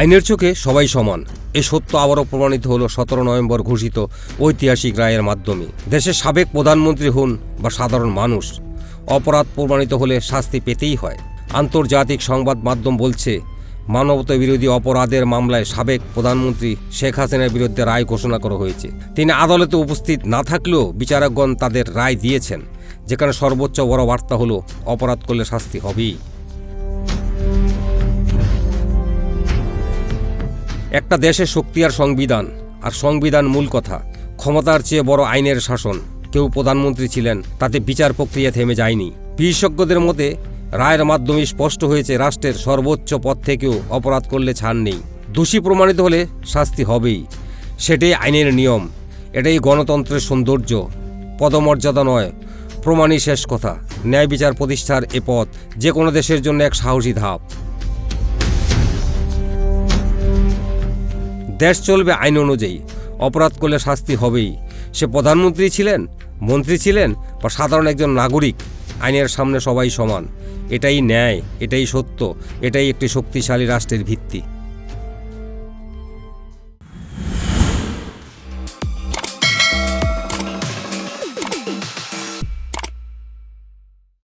আইনের চোখে সবাই সমান। এ সত্য আবারও প্রমাণিত হলো সতেরো নভেম্বর ঘোষিত ঐতিহাসিক রায়ের মাধ্যমে। দেশের সাবেক প্রধানমন্ত্রী হন বা সাধারণ মানুষ। অপরাধ প্রমাণিত হলে শাস্তি পেতেই হয়। আন্তর্জাতিক সংবাদ মাধ্যম বলছে মানবতা বিরোধী অপরাধের মামলায় সাবেক প্রধানমন্ত্রী শেখ হাসিনার বিরুদ্ধে রায় ঘোষণা করা হয়েছে। তিনি আদালতে উপস্থিত না থাকলেও বিচারকগণ তাদের রায় দিয়েছেন, যেখানে সর্বোচ্চ বড় বার্তা হলো, অপরাধ করলে শাস্তি হবেই। একটা দেশের শক্তি আর সংবিধান আর সংবিধান মূল কথা। ক্ষমতার চেয়ে বড় আইনের শাসন। কেউ প্রধানমন্ত্রী ছিলেন, তাতে বিচার প্রক্রিয়া থেমে যায়নি। বিশেষজ্ঞদের মতে, রায়ের মাধ্যমে স্পষ্ট হয়েছে, রাষ্ট্রের সর্বোচ্চ পদ থেকেও অপরাধ করলে ছাড় নেই। দোষী প্রমাণিত হলে শাস্তি হবেই। সেটাই আইনের নিয়ম। এটাই গণতন্ত্রের সৌন্দর্য। পদমর্যাদা নয়, প্রমাণই শেষ কথা। ন্যায় বিচার প্রতিষ্ঠার এ পথ যে কোনো দেশের জন্য এক সাহসী ধাপ। দেশ চলবে আইন অনুযায়ী। অপরাধ করলে শাস্তি হবেই। সে প্রধানমন্ত্রী ছিলেন, মন্ত্রী ছিলেন বা সাধারণ একজন নাগরিক, আইনের সামনে সবাই সমান। এটাই ন্যায়, এটাই সত্য, এটাই একটি শক্তিশালী রাষ্ট্রের ভিত্তি।